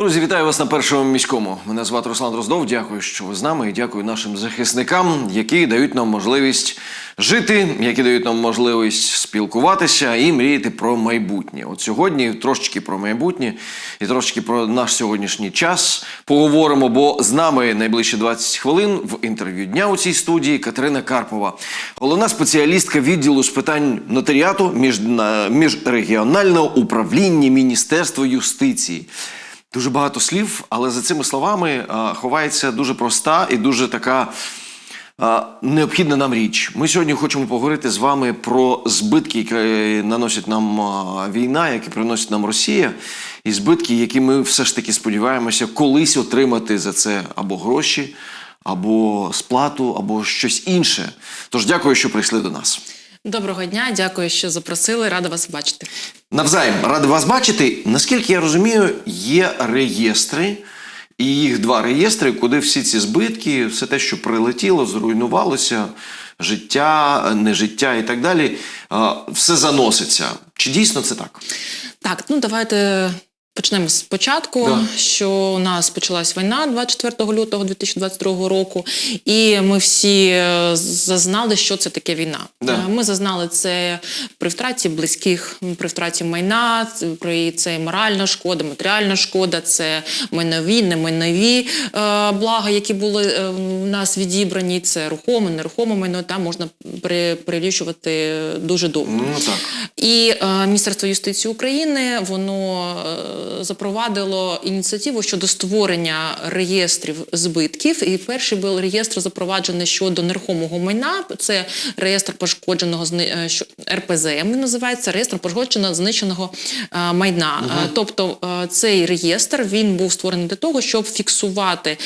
Друзі, вітаю вас на першому міському. Мене звати Руслан Дроздов. Дякую, що ви з нами, і дякую нашим захисникам, які дають нам можливість жити, які дають нам можливість спілкуватися і мріяти про майбутнє. От сьогодні трошечки про майбутнє і трошечки про наш сьогоднішній час поговоримо. Бо з нами найближчі 20 хвилин в інтерв'ю дня у цій студії Катерина Карпова, головна спеціалістка відділу з питань нотаріату міжна- міжрегіонального управління Міністерства юстиції. Дуже багато слів, але за цими словами а, ховається дуже проста і дуже така а, необхідна нам річ. Ми сьогодні хочемо поговорити з вами про збитки, які е, наносить нам а, війна, які приносить нам Росія, і збитки, які ми все ж таки сподіваємося колись отримати за це або гроші, або сплату, або щось інше. Тож дякую, що прийшли до нас. Доброго дня, дякую, що запросили. Рада вас бачити. Навзаєм, радий вас бачити. Наскільки я розумію, є реєстри, і їх два реєстри, куди всі ці збитки, все те, що прилетіло, зруйнувалося, життя, нежиття і так далі, все заноситься. Чи дійсно це так? Так, ну давайте почнемо спочатку. Да. Що у нас почалась війна 24 лютого 2022 року, і ми всі е, зазнали, що це таке війна. Да. Е, Ми зазнали це при втраті близьких, при втраті майна, це- при це моральна шкода, матеріальна шкода, це майнові, немайнові е, блага, які були в нас відібрані. Це рухоме, нерухоме майно. Там можна при- перелічувати дуже довго. Ну так. І Міністерство юстиції України воно запровадило ініціативу щодо створення реєстрів збитків. І перший був реєстр запроваджений щодо нерухомого майна. Це реєстр пошкодженого е, РПЗМ. Він називається реєстр пошкодженого знищеного е, майна. Е, Тобто цей реєстр він був створений для того, щоб фіксувати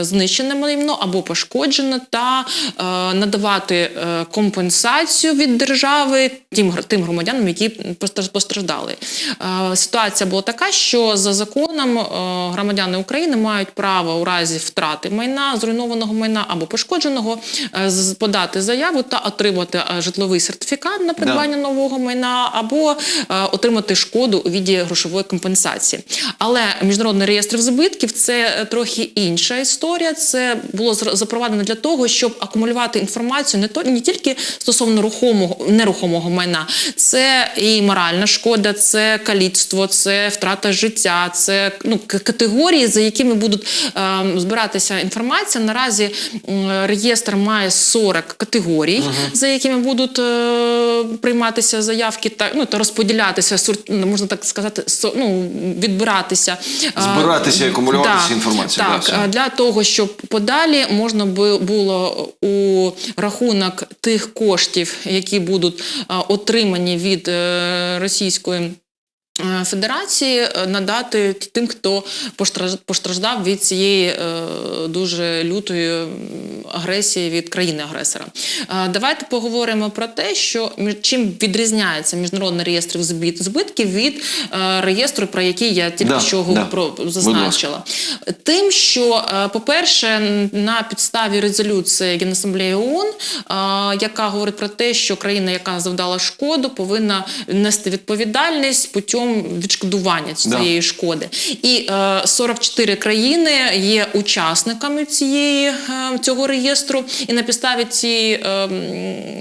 знищене майно або пошкоджене та надавати компенсацію від держави тим, тим громадянам, які постраждали. Ситуація була така, що за законом е, громадяни України мають право у разі втрати майна, зруйнованого майна або пошкодженого е, подати заяву та отримати е, житловий сертифікат на придбання нового майна або отримати шкоду у віді грошової компенсації. Але міжнародний реєстр збитків це трохи інша історія. Це було запровадено для того, щоб акумулювати інформацію не то не тільки стосовно рухомого нерухомого майна, це і моральна шкода, це каліцтво, це втрата життя, це ну категорії, за якими будуть е, збиратися інформація. Наразі м, реєстр має 40 категорій, за якими будуть е, прийматися заявки та ну та розподілятися ну, можна так сказати, со- ну, відбиратися е, Збиратися і акумулюватися да, інформацію, Так, все. е, для того, щоб подалі можна було у рахунок тих коштів, які будуть е, отримані від е, російської. Е, Федерації е, надати тим, хто постраждав від цієї е, дуже лютої агресії від країни-агресора. Давайте поговоримо про те, що чим відрізняється міжнародний реєстр збит- збитків від реєстру, про який я тільки Да, що да. про зазначила. Тим, що, по-перше, на підставі резолюції Генасамблеї ООН, яка говорить про те, що країна, яка завдала шкоду, повинна нести відповідальність путем відшкодування Да. цієї шкоди. І е, 44 країни є учасниками цієї, е, цього реєстру. І на підставі цієї е,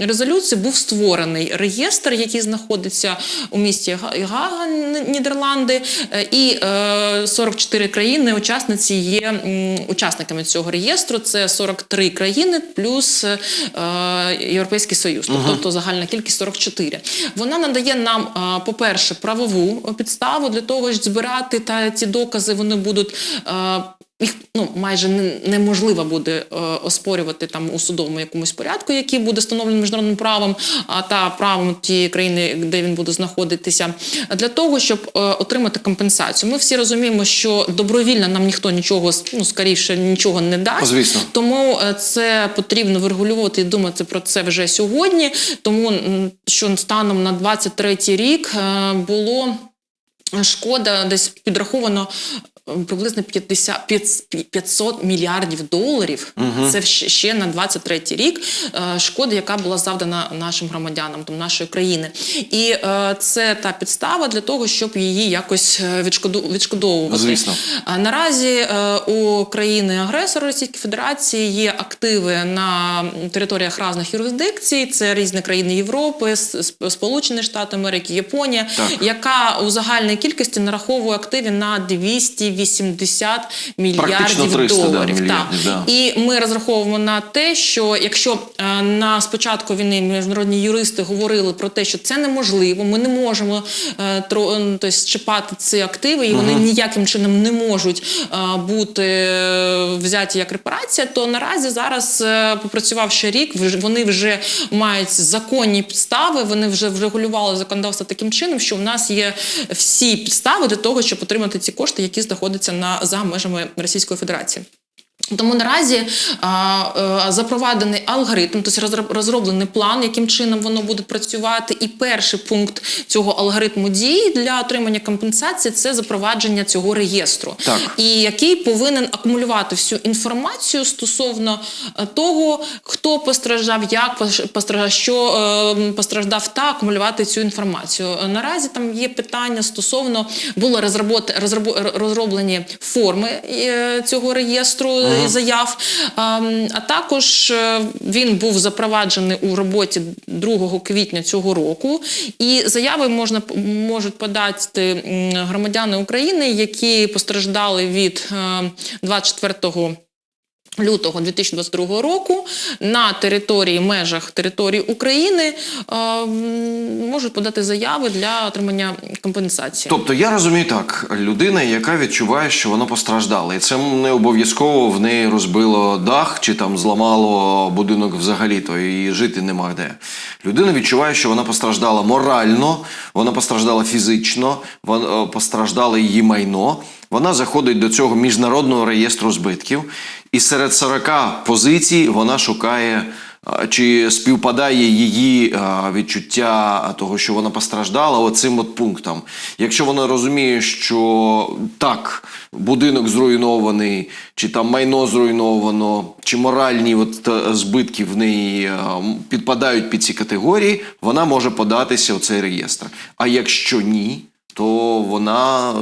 резолюції був створений реєстр, який знаходиться у місті Га- Гага, Нідерланди. Е, І е, 44 країни учасниці є учасниками цього реєстру. Це 43 країни плюс е, Європейський Союз, тобто загальна кількість 44. Вона надає нам, е, по-перше, правову підставу для того, щоб збирати та ці докази вони будуть. Їх ну майже неможливо буде е, оспорювати там у судовому якомусь порядку, який буде встановлений міжнародним правом та правом тієї країни, де він буде знаходитися, для того, щоб е, отримати компенсацію. Ми всі розуміємо, що добровільно нам ніхто нічого ну скоріше нічого не дасть. Звісно. Тому е, це потрібно врегулювати і думати про це вже сьогодні. Тому що станом на 23 рік було шкода десь підраховано приблизно 50, 500 мільярдів доларів. Це ще- на 23 рік е, шкоди, яка була завдана нашим громадянам, там нашої країни. І е, це та підстава для того, щоб її якось е, відшкоду- відшкодовувати. Звісно. Наразі у країни-агресора Російської Федерації є активи на територіях різних юрисдикцій. Це різні країни Європи, Сполучені Штати Америки, Японія, Так. яка у загальній кількості нараховує активів на 280 мільярдів Практично 300, да, доларів. мільярдів, да. І ми розраховуємо на те, що якщо е, на спочатку війни міжнародні юристи говорили про те, що це неможливо, ми не можемо е, тро, тобто, чіпати ці активи, і вони ніяким чином не можуть е, бути е, взяті як репарація, то наразі зараз, е, попрацювавши рік, вони вже мають законні підстави, вони вже врегулювали законодавство таким чином, що в нас є всі підстави для того, щоб отримати ці кошти, які знаходяться на за межами Російської Федерації. Тому наразі а, а, запроваджений алгоритм, тобто розроб- розроблений план, яким чином воно буде працювати. І перший пункт цього алгоритму дій для отримання компенсації це запровадження цього реєстру, Так. і який повинен акумулювати всю інформацію стосовно е, того, хто постраждав, як постраждав, що е, постраждав, та акумулювати цю інформацію. Е, Наразі там є питання стосовно було розробо- розроблені форми е, цього реєстру е, заяв. А, А також е, він був запроваджений у роботі 2 квітня цього року. І заяви можна можуть подати громадяни України, які постраждали від е, 24 Лютого 2022 року на території межах території України е, можуть подати заяви для отримання компенсації. Тобто я розумію так: людина, яка відчуває, що вона постраждала, і це не обов'язково в неї розбило дах чи там зламало будинок взагалі, то і жити нема де. Людина відчуває, що вона постраждала морально, вона постраждала фізично, вон- е, постраждало її майно. Вона заходить до цього міжнародного реєстру збитків, і серед 40 позицій вона шукає. Чи співпадає її відчуття того, що вона постраждала, оцим от пунктом? Якщо вона розуміє, що так, будинок зруйнований, чи там майно зруйновано, чи моральні от, е, збитки в неї е, підпадають під ці категорії, вона може податися у цей реєстр. А якщо ні, то вона е,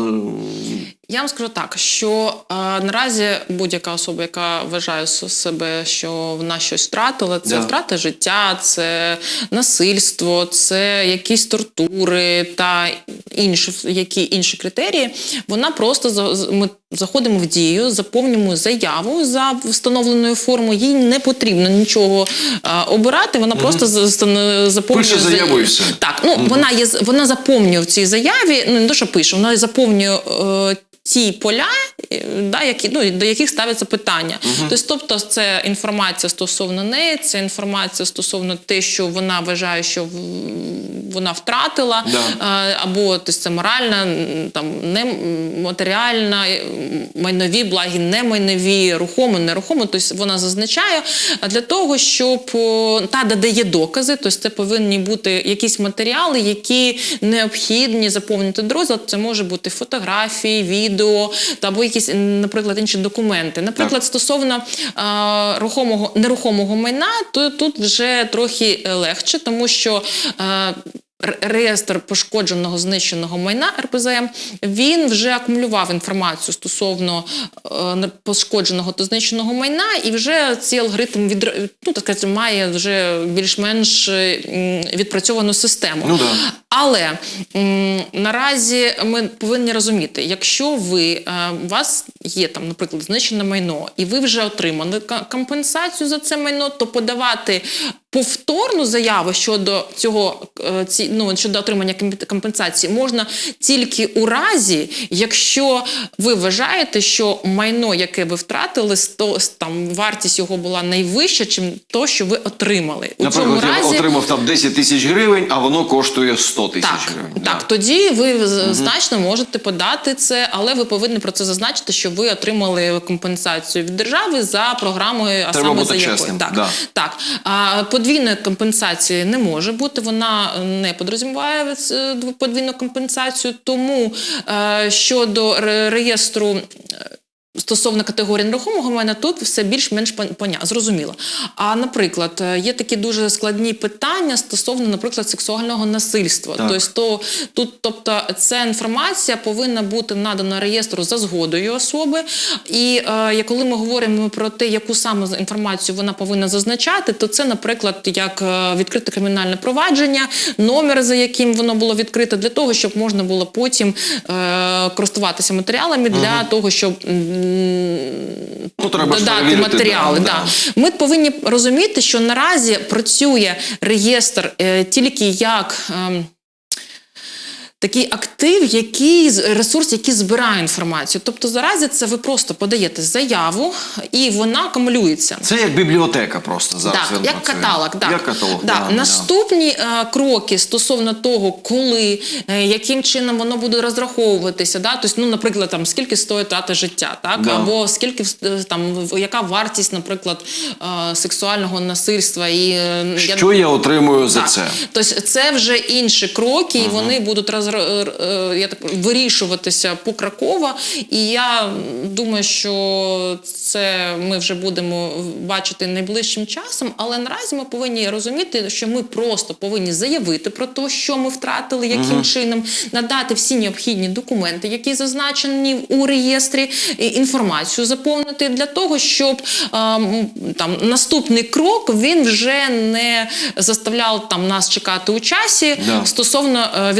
Я вам скажу так, що е, наразі будь-яка особа, яка вважає себе, що вона щось втратила, це Да. втрата життя, це насильство, це якісь тортури та інші які інші критерії. Вона просто ми заходимо в дію, заповнюємо заяву за встановленою формою. Їй не потрібно нічого е, обирати. Вона просто за- стан- заповнює Пише заяву і все. так, ну вона є вона заповнює в цій заяві. Ну не то, що пише, вона заповнює. Е, Ті поля, да, які, ну, до яких ставиться питання. Тобто, тобто, це інформація стосовно неї, це інформація стосовно те, що вона вважає, що вона втратила, Да. або тобто, це моральна, там, не матеріальна, майнові благи, не майнові, рухомо, нерухомо. Тобто вона зазначає для того, щоб та додає докази, тобто це повинні бути якісь матеріали, які необхідні заповнити до. Це може бути фотографії, відео або якісь, наприклад, інші документи. Наприклад, стосовно е, рухомого нерухомого майна, то тут вже трохи е, легше, тому що. Е, Реєстр пошкодженого знищеного майна РПЗМ він вже акумулював інформацію стосовно е, пошкодженого та знищеного майна, і вже цей алгоритм від ну так сказати, має вже більш-менш відпрацьовану систему. Ну да. Але м, наразі ми повинні розуміти, якщо ви е, у вас є там, наприклад, знищене майно, і ви вже отримали компенсацію за це майно, то подавати повторну заяву щодо цього е, ці, ну, щодо отримання комп- компенсації можна тільки у разі, якщо ви вважаєте, що майно, яке ви втратили, сто, там вартість його була найвища, чим то, що ви отримали. У цьому Наприклад, я разі отримав там 10 тисяч гривень, а воно коштує 100. 100 тисяч Так, гривень. так, Да. тоді ви з- значно можете подати це, але ви повинні про це зазначити, що ви отримали компенсацію від держави за програмою, а Треба саме бути за якою. чесним, Так, да. так. А подвійної компенсації не може бути, вона не подрозуміває е, подвійну компенсацію. Тому е, щодо реєстру. Стосовно категорії нерухомого майна тут все більш-менш пон- поня зрозуміло. А наприклад, е, є такі дуже складні питання стосовно, наприклад, сексуального насильства. Так. Тобто, то тут, тобто, ця інформація повинна бути надана реєстру за згодою особи. І е, коли ми говоримо про те, яку саме інформацію вона повинна зазначати, то це, наприклад, як е, відкрите кримінальне провадження, номер, за яким воно було відкрите, для того, щоб можна було потім е, користуватися матеріалами для того, щоб Ну, треба додати матеріали. да, Да, да. Ми повинні розуміти, що наразі працює реєстр е, тільки як. ем, Такий актив, який ресурс, який збирає інформацію. Тобто заразі це ви просто подаєте заяву, і вона акумулюється. Це як бібліотека просто зараз. Так, як працює. каталог, так. Як каталог, Да. да, Наступні е, кроки стосовно того, коли, е, яким чином воно буде розраховуватися, да? тобто, ну, наприклад, там, скільки стоїть трата життя, так? Да. або скільки е, там, яка вартість, наприклад, е, сексуального насильства. І, е, Що я отримую за це? Тобто це вже інші кроки, і вони будуть розр... е, я так вирішуватися покроково. І я думаю, що це ми вже будемо бачити найближчим часом. Але наразі ми повинні розуміти, що ми просто повинні заявити про те, що ми втратили, яким чином надати всі необхідні документи, які зазначені у реєстрі, інформацію заповнити для того, щоб там наступний крок він вже не заставляв там нас чекати у часі Да. стосовно е,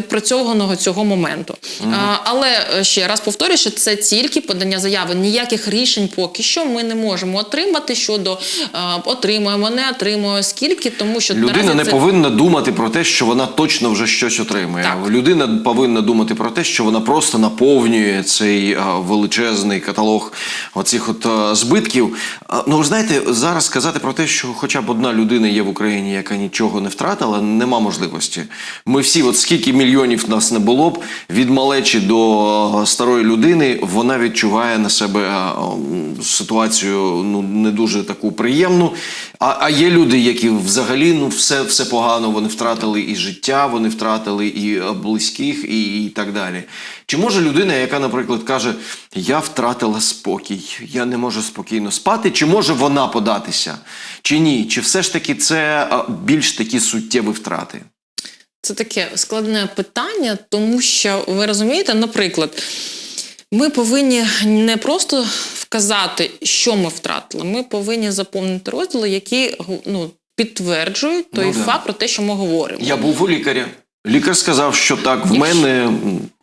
відпрацьованого цього моменту. А, але е, ще раз повторюю, що це тільки подання заяви. Ніяких рішень поки що ми не можемо отримати щодо е, отримуємо, не отримуємо, скільки, тому що Людина наразі не це... повинна думати про те, що вона точно вже щось отримує. Так. Людина повинна думати про те, що вона просто наповнює цей а, величезний каталог оцих от а, збитків. А, ну, ви знаєте, зараз сказати про те, що хоча б одна людина є в Україні, яка нічого не втратила, нема можливості. Ми всі, от скільки мільйонів нас не було б, від малечі до старої людини, вона відчуває на себе ситуацію ну не дуже таку приємну. А, а є люди, які взагалі ну все, все погано. Вони втратили і життя, вони втратили і е, близьких, і, і так далі. Чи може людина, яка, наприклад, каже: Я втратила спокій, я не можу спокійно спати, чи може вона податися, чи ні? Чи все ж таки це більш такі суттєві втрати? Це таке складне питання, тому що ви розумієте, наприклад, ми повинні не просто вказати, що ми втратили. Ми повинні заповнити розділи, які ну, підтверджують той Ну да. факт про те, що ми говоримо. Я був у лікаря. Лікар сказав, що так, в мене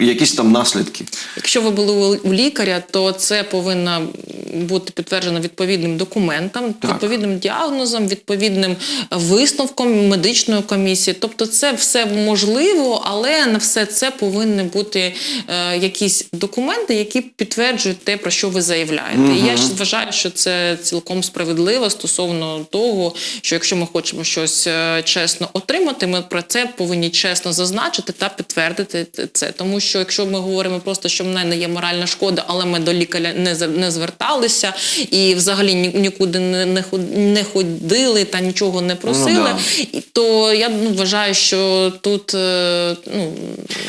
якісь там наслідки. Якщо ви були у- лікаря, то це повинно бути підтверджено відповідним документом, Так. відповідним діагнозом, відповідним висновком медичної комісії. Тобто, це все можливо, але на все це повинні бути е, якісь документи, які підтверджують те, про що ви заявляєте. І я вважаю, що це цілком справедливо стосовно того, що якщо ми хочемо щось е, чесно отримати, ми про це повинні чесно зазначити та підтвердити це. Тому що якщо ми говоримо просто, що в мене є моральна шкода, але ми до лікаря не не зверталися і взагалі ні- нікуди не, не ходили та нічого не просили, да. то я ну, вважаю, що тут е, ну,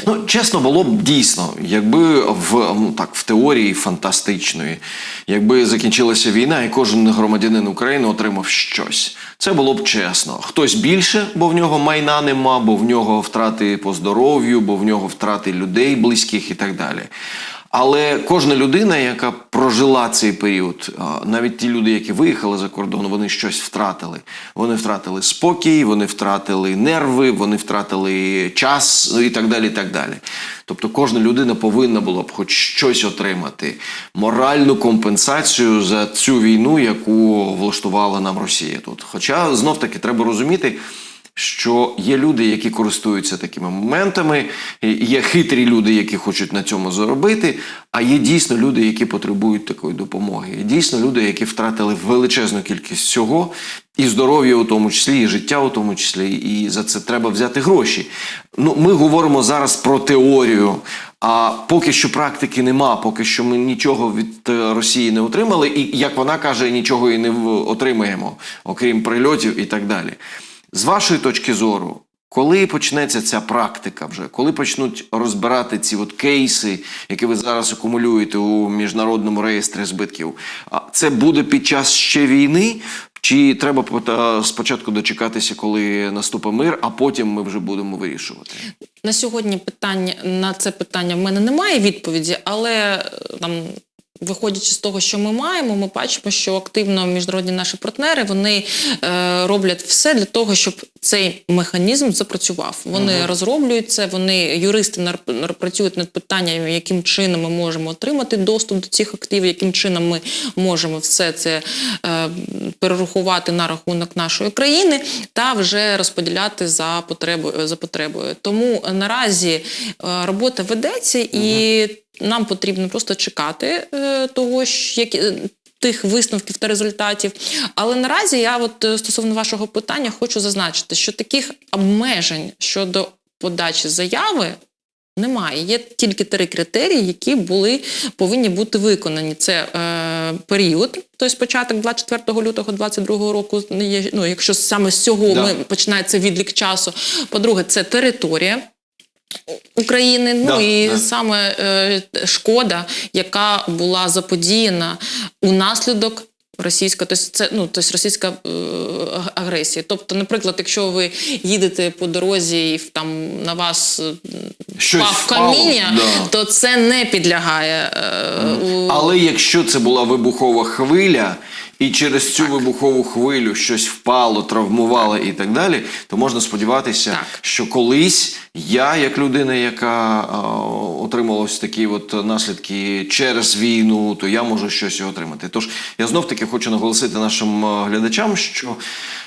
Ну, чесно, було б дійсно, якби в ну, так в теорії фантастичної, якби закінчилася війна, і кожен громадянин України отримав щось. Це було б чесно. Хтось більше, бо в нього майна нема, бо в нього втрати по здоров'ю, бо в нього втрати людей близьких і так далі. Але кожна людина, яка прожила цей період, навіть ті люди, які виїхали за кордон, вони щось втратили. Вони втратили спокій, вони втратили нерви, вони втратили час і так далі. і так далі. Тобто кожна людина повинна була б хоч щось отримати, моральну компенсацію за цю війну, яку влаштувала нам Росія тут. Хоча знов таки треба розуміти. Що є люди, які користуються такими моментами, є хитрі люди, які хочуть на цьому заробити, а є дійсно люди, які потребують такої допомоги. Є дійсно люди, які втратили величезну кількість всього, і здоров'я у тому числі, і життя у тому числі, і за це треба взяти гроші. Ну, ми говоримо зараз про теорію. А поки що практики нема, поки що ми нічого від е, Росії не отримали, і як вона каже, нічого і не отримаємо, окрім прильотів і так далі. З вашої точки зору, коли почнеться ця практика вже, коли почнуть розбирати ці от кейси, які ви зараз акумулюєте у міжнародному реєстрі збитків, це буде під час ще війни? Чи треба спочатку дочекатися, коли наступить мир, а потім ми вже будемо вирішувати? На сьогодні питання на це питання в мене немає відповіді, але е, там. Виходячи з того, що ми маємо, ми бачимо, що активно міжнародні наші партнери вони е, роблять все для того, щоб цей механізм запрацював. Вони розроблюють це, вони юристи нар- нар- працюють над питанням, яким чином ми можемо отримати доступ до цих активів, яким чином ми можемо все це е, перерахувати на рахунок нашої країни та вже розподіляти за потребою за потребою. Тому наразі е, робота ведеться і нам потрібно просто чекати е, того, що які. е, Тих висновків та результатів. Але наразі я, от е, стосовно вашого питання, хочу зазначити, що таких обмежень щодо подачі заяви немає. Є тільки три критерії, які були повинні бути виконані. Це е, період, тобто початок 24 лютого 2022 року. Ну, якщо саме з цього Да. ми починається відлік часу. По-друге, це територія. України, ну Да, і да. саме е, шкода, яка була заподіяна унаслідок російська, тобто це ну тобто російська е, агресія. Тобто, наприклад, якщо ви їдете по дорозі і там на вас е, Щось впав каміння, да. то це не підлягає. е, у- Але якщо це була вибухова хвиля, і через цю вибухову хвилю щось впало, травмувало і так далі, то можна сподіватися, Так. що колись я, як людина, яка е, отримала ось такі от наслідки через війну, то я можу щось і отримати. Тож я знов таки хочу наголосити нашим е, глядачам, що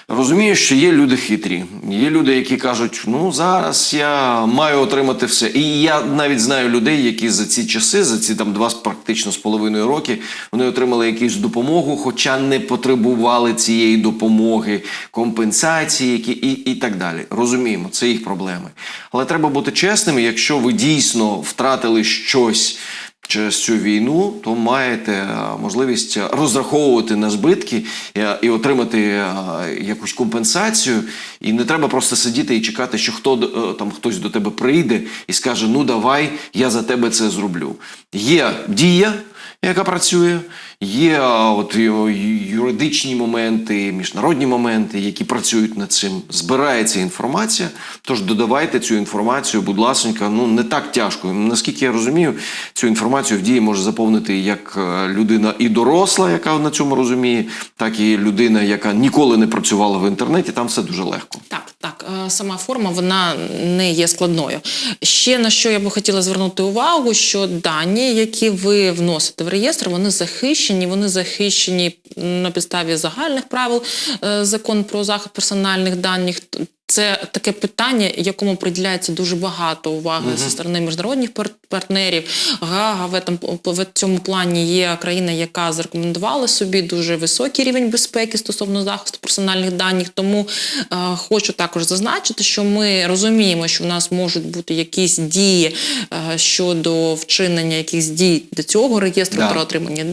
розумію, що є люди хитрі, є люди, які кажуть, ну зараз я маю отримати все. І я навіть знаю людей, які за ці часи, за ці там два практично з половиною роки, вони отримали якусь допомогу, хоча не потребували цієї допомоги, компенсації, які і, і так далі. Розуміємо, це їх проблеми. Але треба бути чесними, якщо ви дійсно втратили щось. Через цю війну, то маєте е, можливість розраховувати на збитки е, і отримати е, якусь компенсацію. І не треба просто сидіти і чекати, що хто там хтось до тебе прийде і скаже: Ну давай, я за тебе це зроблю. Є дія, яка працює, є е, от юридичні моменти, міжнародні моменти, які працюють над цим. Збирається інформація. Тож додавайте цю інформацію, будь ласка, ну не так тяжко. Наскільки я розумію, цю інформацію в дії може заповнити як е, людина і доросла, яка на цьому розуміє, так і людина, яка ніколи не працювала в інтернеті. Там все дуже легко. Так, так, е, сама форма вона не є складною. Ще на що я би хотіла звернути увагу, що дані, які ви вносите в реєстр, вони захищені, вони захищені на підставі загальних правил е, закон про захист персональних даних. Це таке питання, якому приділяється дуже багато уваги зі сторони міжнародних партнерів. Гага в, этом, в цьому плані є країна, яка зарекомендувала собі дуже високий рівень безпеки стосовно захисту персональних даних. Тому е, хочу також зазначити, що ми розуміємо, що в нас можуть бути якісь дії е, щодо вчинення якихось дій до цього реєстру Да. про отримання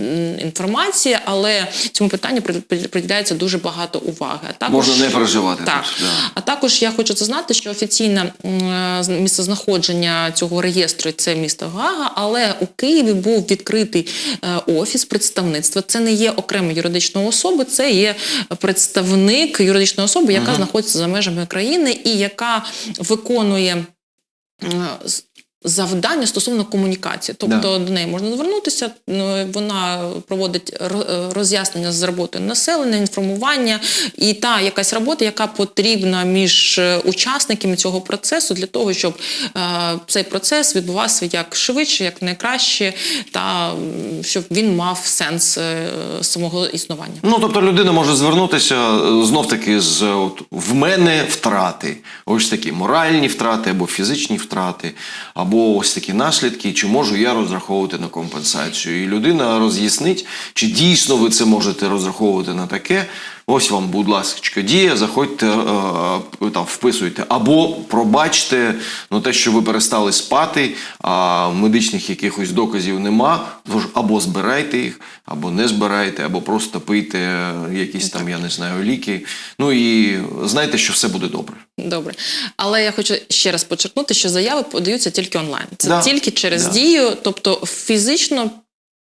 інформації, але цьому питанню при- при- приділяється дуже багато уваги. А також Можна не переживати Так. да. А також я хочу зазнати, що офіційне м, місцезнаходження цього реєстру це місто Гага, але у Києві був відкритий е, офіс представництва. Це не є окрема юридична особа, це є представник юридичної особи, яка знаходиться за межами країни і яка виконує. Завдання стосовно комунікації, тобто до неї можна звернутися. ну, Вона проводить ро- роз'яснення з роботою населення, інформування і та якась робота, яка потрібна між е, учасниками цього процесу для того, щоб е, цей процес відбувався як швидше, як найкраще, та щоб він мав сенс е, самого існування. Ну, тобто людина може звернутися знов таки з от, в мене втрати. Ось такі моральні втрати або фізичні втрати, або ось такі наслідки, чи можу я розраховувати на компенсацію. І людина роз'яснить, чи дійсно ви це можете розраховувати на таке. Ось вам, будь ласка, дія, заходьте е, е, там, вписуйте. Або пробачте ну, те, що ви перестали спати, а медичних якихось доказів нема. Тож або збирайте їх, або не збирайте, або просто пийте якісь там, я не знаю, ліки. Ну і знайте, що все буде добре. Добре, але я хочу ще раз почерпнути, що заяви подаються тільки онлайн. Це Да. тільки через Да. дію, тобто фізично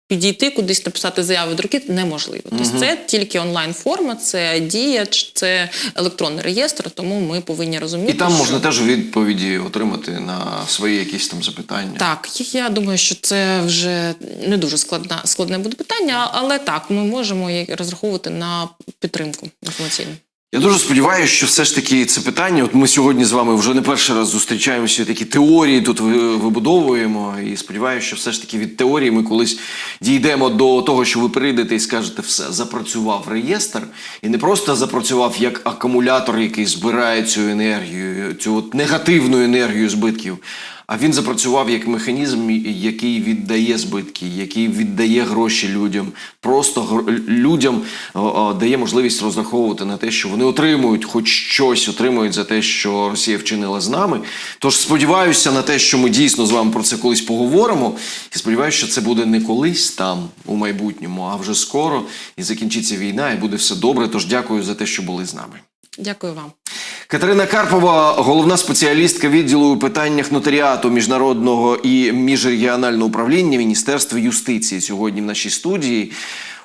підійти кудись написати заяву до руки неможливо. Тобто це тільки онлайн форма, це дія, ч- це електронний реєстр. Тому ми повинні розуміти, І там що... можна теж відповіді отримати на свої якісь там запитання. Так, я думаю, що це вже не дуже складна, складне буде питання, але так, ми можемо розраховувати на підтримку інформаційну. Я дуже сподіваюся, що все ж таки це питання. От ми сьогодні з вами вже не перший раз зустрічаємося, такі теорії тут вибудовуємо. І сподіваюся, що все ж таки від теорії ми колись дійдемо до того, що ви прийдете і скажете, все, запрацював реєстр, і не просто запрацював як акумулятор, який збирає цю енергію, цю от негативну енергію збитків. А він запрацював як механізм, який віддає збитки, який віддає гроші людям, просто людям дає можливість розраховувати на те, що вони отримують хоч щось, отримують за те, що Росія вчинила з нами. Тож сподіваюся на те, що ми дійсно з вами про це колись поговоримо. І сподіваюся, що це буде не колись там у майбутньому, а вже скоро. І закінчиться війна, і буде все добре. Тож дякую за те, що були з нами. Дякую вам. Катерина Карпова, головна спеціалістка відділу у питаннях нотаріату міжнародного і міжрегіонального управління Міністерства юстиції сьогодні в нашій студії.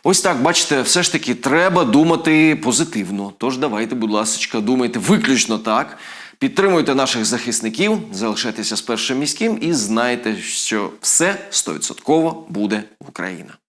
Ось так, бачите, все ж таки треба думати позитивно. Тож давайте, будь ласка, думайте виключно так. Підтримуйте наших захисників, залишайтеся з першим міським і знайте, що все стовідсотково буде Україна.